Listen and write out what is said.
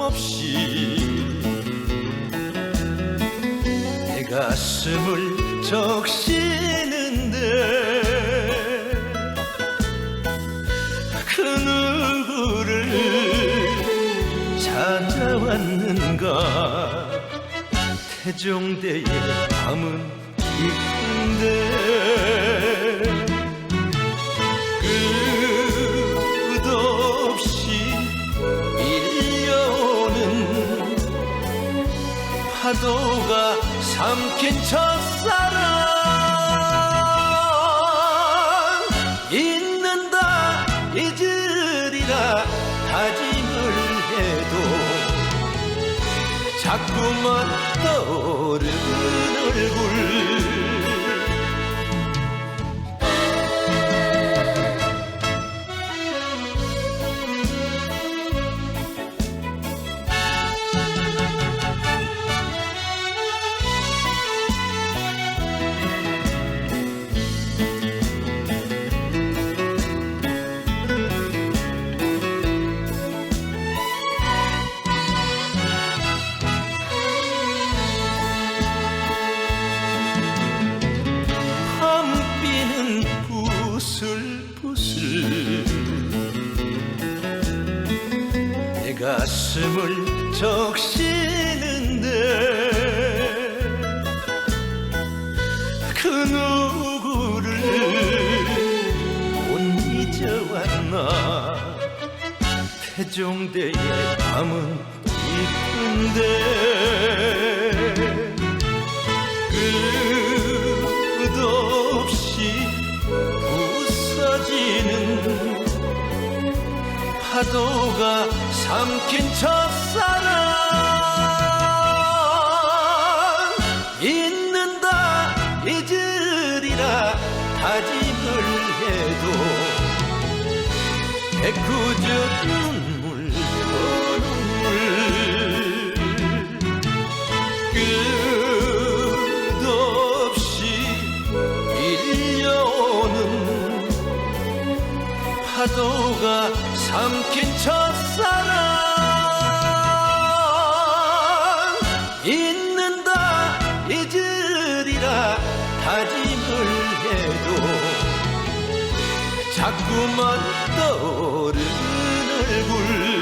없이 내 가슴을 적시는데 그 누구를 찾아왔는가? 태종대의 밤은 깊은데 파도가 삼킨 첫사랑. 잊는다 잊으리라 다짐을 해도 자꾸만 떠오르는 얼굴 가슴을 적시는데 그 누구를 못 잊어왔나? 태종대의 밤은 깊은데 끝없이 부서지는 파도가 삼킨 첫사랑. 잊는다 잊으리라 다짐을 해도. 애꿎은 파도가 삼킨 첫사랑. 잊는다 잊으리라. 다짐을 해도 자꾸만 떠오르는 얼굴